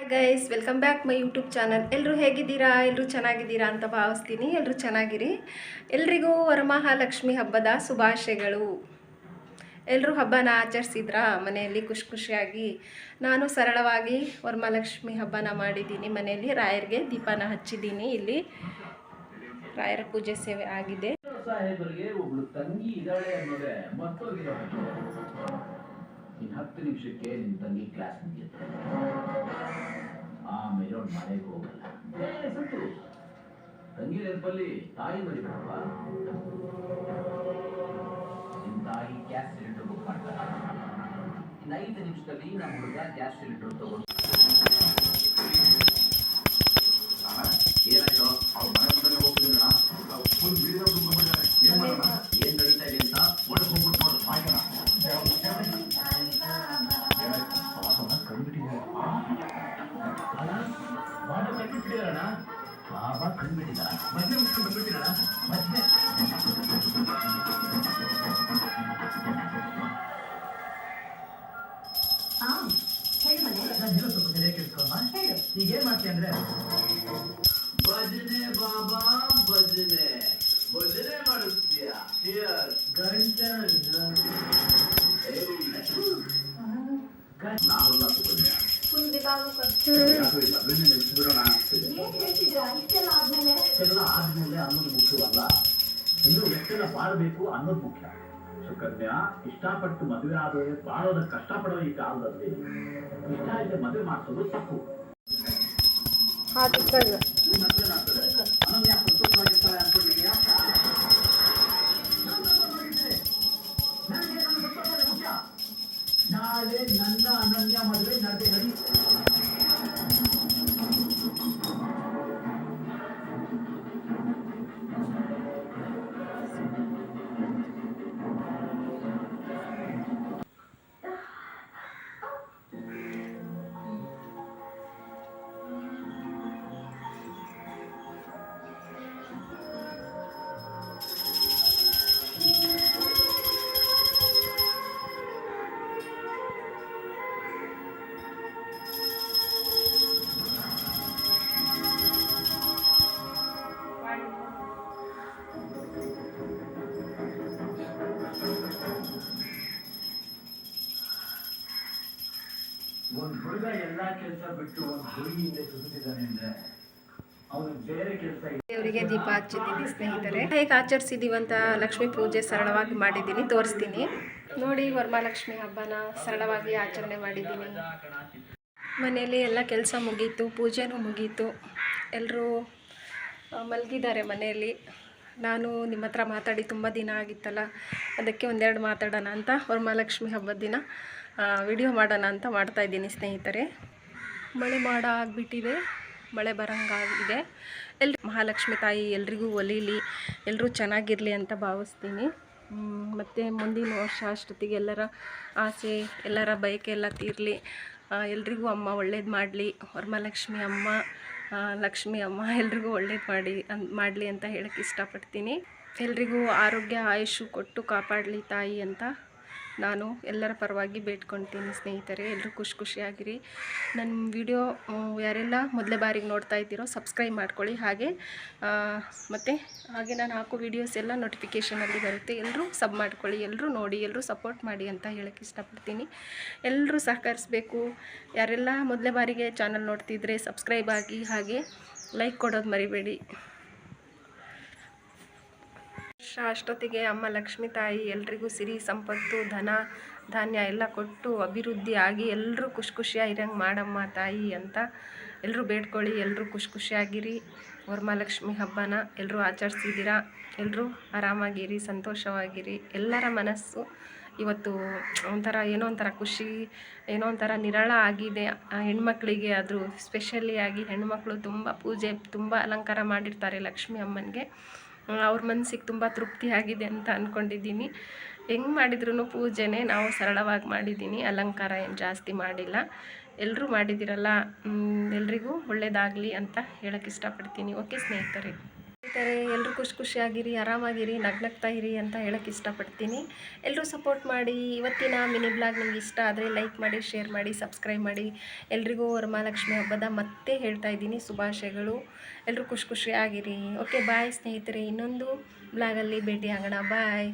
Guys welcome back my YouTube channel ಎಲ್ಲರೂ ಹೇಗಿದ್ದೀರಾ? ಎಲ್ಲರೂ ಚೆನ್ನಾಗಿದ್ದೀರಾ ಅಂತ ಭಾವಿಸ್ತೀನಿ. ಎಲ್ಲರೂ ಚೆನ್ನಾಗಿರಿ? ಎಲ್ರಿಗೂ ವರಮಹಾಲಕ್ಷ್ಮಿ ಹಬ್ಬದ ಶುಭಾಶಯಗಳು. ಎಲ್ಲರೂ ಹಬ್ಬನ ಆಚರಿಸಿದ್ರಾ? ಮನೆಯಲ್ಲಿ ಖುಷಿ ಖುಷಿಯಾಗಿ ನಾನು ಸರಳವಾಗಿ ವರಮಹಾಲಕ್ಷ್ಮಿ ಹಬ್ಬನ ಮಾಡಿದ್ದೀನಿ. ಮನೆಯಲ್ಲಿ ರಾಯರಿಗೆ ದೀಪನ ಹಚ್ಚಿದ್ದೀನಿ. ಇಲ್ಲಿ ರಾಯರ ಪೂಜೆ ಸೇವೆ ಆಗಿದೆ. ತಂಗಿ ಅವ್ಳು ಮನೆಗೆ ಹೋಗಲ್ಲ. ಏ, ಸಂತು ತಂಗಿ ನೆನಪಲ್ಲಿ ತಾಯಿ ಮರಿಬೇಕಲ್ವಾ ನಿಮ್ಮ ತಾಯಿ ಗ್ಯಾಸ್ ಸಿಲಿಂಡರ್ ಬುಕ್ ಮಾಡ್ತಾರೆ? ಐದು ನಿಮಿಷದಲ್ಲಿ ನಮ್ಮ ಹುಡುಗ ಗ್ಯಾಸ್ ಸಿಲಿಂಡರ್ ತಗೊಂಡು ಕಂಡುಬಿಟ್ಟಿದ್ದಾರಣ ಬಾಬಾ ಕಂಡುಬಿಟ್ಟಿದ್ದಾರ ಮದ್ವೆ ಮುಗಿಸ್ಕೊಂಡು ಬಂದ್ಬಿಟ್ಟಿದ್ದಾರ ಮದ್ವೆ ಹಾ ಹೇಳು ಮನೆ ನಾನು ಹೇಳೋ ಸ್ವಲ್ಪ ಸರಿಯಾಗಿ ಕೇಳಿಸ್ಕೊಮ್ಮ ಹೇಳು ಈಗ ಏನ್ ಮಾಡ್ತೀಯ ಅಂದ್ರೆ ಭಜನೆ ಬಾಬಾ ಭಜನೆ ಭಜನೆ ಮಾಡಿಸ್ತೀಯ ಗಂಟ ನಾವೆಲ್ಲ ತಗೊಂಡ್ಯ ಮುಂದೆ ಬಾಬು ಯಾಕೂ ಇಷ್ಟೆಲ್ಲ ಆದ್ಮೇಲೆ? ಎಲ್ಲ ಆದ್ಮೇಲೆ ಅನ್ನೋದು ಮುಖ್ಯವಲ್ಲ. ಇನ್ನು ಎಷ್ಟೆಲ್ಲ ಬಾಳ್ಬೇಕು ಅನ್ನೋದು ಮುಖ್ಯ. ಸುಕನ್ಯಾ ಇಷ್ಟಪಟ್ಟು ಮದುವೆ ಆದ್ರೆ ಬಾಳೋದಕ್ಕೆ ಕಷ್ಟಪಡೋ ಈ ಕಾಲದಲ್ಲಿ ಇಷ್ಟ ಇದೆ ಮದುವೆ ಮಾಡಿಸೋದು ತಪ್ಪು. ಅನನ್ಯ ಸಂತೋಷವಾಗಿರ್ತಾಳೆ ಅನ್ಕೊಂಡಿದ್ಯಾ ನನಗೆ ನನ್ನ ಮುಖ್ಯ. ನಾಳೆ ನನ್ನ ಅನನ್ಯ ಒಂದ್ ಹುಡುಗ ಎಲ್ಲಾ ಕೆಲಸ ಬಿಟ್ಟು ಒಂದು ಹುಡುಗಿಯಿಂದ ಸುತ್ತಿದ್ದಾನೆ ಅಂದ್ರೆ ದೇವರಿಗೆ ದೀಪ ಹಚ್ಚಿದ್ದೀನಿ ಸ್ನೇಹಿತರೆ. ಹೇಗೆ ಆಚರಿಸಿದೀವಂತ ಲಕ್ಷ್ಮೀ ಪೂಜೆ ಸರಳವಾಗಿ ಮಾಡಿದ್ದೀನಿ, ತೋರಿಸ್ತೀನಿ. ನೋಡಿ, ವರಮಹಾಲಕ್ಷ್ಮಿ ಹಬ್ಬನ ಸರಳವಾಗಿ ಆಚರಣೆ ಮಾಡಿದ್ದೀನಿ. ಮನೆಯಲ್ಲಿ ಎಲ್ಲ ಕೆಲಸ ಮುಗೀತು, ಪೂಜೆನೂ ಮುಗೀತು. ಎಲ್ಲರೂ ಮಲಗಿದ್ದಾರೆ ಮನೆಯಲ್ಲಿ. ನಾನು ನಿಮ್ಮ ಹತ್ರ ಮಾತಾಡಿ ತುಂಬ ದಿನ ಆಗಿತ್ತಲ್ಲ, ಅದಕ್ಕೆ ಒಂದೆರಡು ಮಾತಾಡೋಣ ಅಂತ ವರಮಹಾಲಕ್ಷ್ಮಿ ಹಬ್ಬದ ದಿನ. ವಿಡಿಯೋ ಮಾಡೋಣ ಅಂತ ಮಾಡ್ತಾಯಿದ್ದೀನಿ ಸ್ನೇಹಿತರೆ. ಮಳೆ ಮಾಡ ಆಗಿಬಿಟ್ಟಿದೆ. ಮಳೆ ಬರೋಂಗಾಗಿದೆ ಎಲ್ ಮಹಾಲಕ್ಷ್ಮಿ ತಾಯಿ ಎಲ್ರಿಗೂ ಒಲೀಲಿ ಎಲ್ಲರೂ ಚೆನ್ನಾಗಿರಲಿ ಅಂತ ಭಾವಿಸ್ತೀನಿ. ಮತ್ತು ಮುಂದಿನ ವರ್ಷ ಅಷ್ಟೊತ್ತಿಗೆ ಎಲ್ಲರ ಆಸೆ, ಎಲ್ಲರ ಬಯಕೆ ಎಲ್ಲ ತೀರಲಿ. ಎಲ್ರಿಗೂ ಅಮ್ಮ ಒಳ್ಳೇದು ಮಾಡಲಿ. ವರಮಹಾಲಕ್ಷ್ಮಿ ಅಮ್ಮ ಲಕ್ಷ್ಮಿ ಅಮ್ಮ ಎಲ್ರಿಗೂ ಒಳ್ಳೇದು ಮಾಡಿ, ಅನ್, ಮಾಡಲಿ ಅಂತ ಹೇಳಕ್ಕೆ ಇಷ್ಟಪಡ್ತೀನಿ. ಎಲ್ರಿಗೂ ಆರೋಗ್ಯ ಆಯುಷು ಕೊಟ್ಟು ಕಾಪಾಡಲಿ ತಾಯಿ ಅಂತ ನಾನು ಎಲ್ಲರ ಪರವಾಗಿ ಬೇಡ್ಕೊಳ್ತೀನಿ ಸ್ನೇಹಿತರೆ ಎಲ್ಲರೂ ಖುಷಿ ಖುಷಿಯಾಗಿರಿ. ನನ್ನ ವಿಡಿಯೋ ಯಾರೆಲ್ಲ ಮೊದಲೇ ಬಾರಿಗೆ ನೋಡ್ತಾ ಇದ್ದೀರೋ ಸಬ್ಸ್ಕ್ರೈಬ್ ಮಾಡ್ಕೊಳ್ಳಿ. ಹಾಗೆ ಮತ್ತು ಹಾಗೆ ನಾನು ಹಾಕೋ ವಿಡಿಯೋಸ್ ಎಲ್ಲ ನೋಟಿಫಿಕೇಷನಲ್ಲಿ ಬರುತ್ತೆ. ಎಲ್ಲರೂ ಸಬ್ ಮಾಡ್ಕೊಳ್ಳಿ ಎಲ್ಲರೂ ನೋಡಿ ಎಲ್ಲರೂ ಸಪೋರ್ಟ್ ಮಾಡಿ ಅಂತ ಹೇಳೋಕ್ಕೆ ಇಷ್ಟಪಡ್ತೀನಿ. ಎಲ್ಲರೂ ಸಹಕರಿಸ್ಬೇಕು. ಯಾರೆಲ್ಲ ಮೊದಲೇ ಬಾರಿಗೆ ಚಾನಲ್ ನೋಡ್ತಿದ್ರೆ ಸಬ್ಸ್ಕ್ರೈಬ್ ಆಗಿ, ಹಾಗೆ ಲೈಕ್ ಕೊಡೋದು ಮರಿಬೇಡಿ. ವರ್ಷ ಅಷ್ಟೊತ್ತಿಗೆ ಅಮ್ಮ ಲಕ್ಷ್ಮೀ ತಾಯಿ ಎಲ್ರಿಗೂ ಸಿರಿ, ಸಂಪತ್ತು, ಧನ, ಧಾನ್ಯ ಎಲ್ಲ ಕೊಟ್ಟು ಅಭಿವೃದ್ಧಿ ಆಗಿ ಎಲ್ಲರೂ ಖುಷಿ ಖುಷಿಯಾಗಿರಂಗೆ ಮಾಡಮ್ಮ ತಾಯಿ ಅಂತ ಎಲ್ಲರೂ ಬೇಡ್ಕೊಳ್ಳಿ ಎಲ್ಲರೂ ಖುಷಿ ಖುಷಿಯಾಗಿರಿ. ವರಮಹಾಲಕ್ಷ್ಮಿ ಹಬ್ಬನ ಎಲ್ಲರೂ ಆಚರಿಸಿದ್ದೀರಾ ಎಲ್ಲರೂ ಆರಾಮಾಗಿರಿ, ಸಂತೋಷವಾಗಿರಿ. ಎಲ್ಲರ ಮನಸ್ಸು ಇವತ್ತು ಒಂಥರ ಏನೋ ಒಂಥರ ಖುಷಿ, ಏನೋ ಒಂಥರ ನಿರಳ ಆಗಿದೆ. ಆ ಹೆಣ್ಮಕ್ಳಿಗೆ ಅದು ಸ್ಪೆಷಲಿ ಆಗಿ ಹೆಣ್ಮಕ್ಳು ತುಂಬ ಪೂಜೆ, ತುಂಬ ಅಲಂಕಾರ ಮಾಡಿರ್ತಾರೆ ಲಕ್ಷ್ಮಿ ಅಮ್ಮನಿಗೆ. ಅವ್ರ ಮನಸ್ಸಿಗೆ ತುಂಬ ತೃಪ್ತಿಯಾಗಿದೆ ಅಂತ ಅಂದ್ಕೊಂಡಿದ್ದೀನಿ ಹೆಂಗೆ ಮಾಡಿದ್ರು ಪೂಜೆನೇ ನಾವು ಸರಳವಾಗಿ ಮಾಡಿದ್ದೀನಿ. ಅಲಂಕಾರ ಏನು ಜಾಸ್ತಿ ಮಾಡಿಲ್ಲ. ಎಲ್ಲರೂ ಮಾಡಿದ್ದೀರಲ್ಲ ಎಲ್ರಿಗೂ ಒಳ್ಳೆಯದಾಗಲಿ ಅಂತ ಹೇಳಕ್ಕೆ ಇಷ್ಟಪಡ್ತೀನಿ. ಓಕೆ ಸ್ನೇಹಿತರೆ. ಸ್ನೇಹಿತರೆ ಎಲ್ಲರೂ ಖುಷಿ ಖುಷಿಯಾಗಿರಿ, ಆರಾಮಾಗಿರಿ, ನಗ್ನಗ್ತಾ ಇರಿ ಅಂತ ಹೇಳೋಕ್ಕೆ ಇಷ್ಟಪಡ್ತೀನಿ. ಎಲ್ಲರೂ ಸಪೋರ್ಟ್ ಮಾಡಿ, ಇವತ್ತಿನ ಮಿನಿ ಬ್ಲಾಗ್ ನಿಮ್ಗೆ ಇಷ್ಟ ಆದರೆ ಲೈಕ್ ಮಾಡಿ ಶೇರ್ ಮಾಡಿ ಸಬ್ಸ್ಕ್ರೈಬ್ ಮಾಡಿ. ಎಲ್ರಿಗೂ ವರಮಹಾಲಕ್ಷ್ಮಿ ಹಬ್ಬದ ಮತ್ತೆ ಹೇಳ್ತಾ ಇದ್ದೀನಿ, ಶುಭಾಶಯಗಳು. ಎಲ್ಲರೂ ಖುಷಿ ಖುಷಿಯಾಗಿರಿ. ಓಕೆ ಬಾಯ್ ಸ್ನೇಹಿತರೆ, ಇನ್ನೊಂದು ಬ್ಲಾಗಲ್ಲಿ ಭೇಟಿ ಆಗೋಣ ಬಾಯ್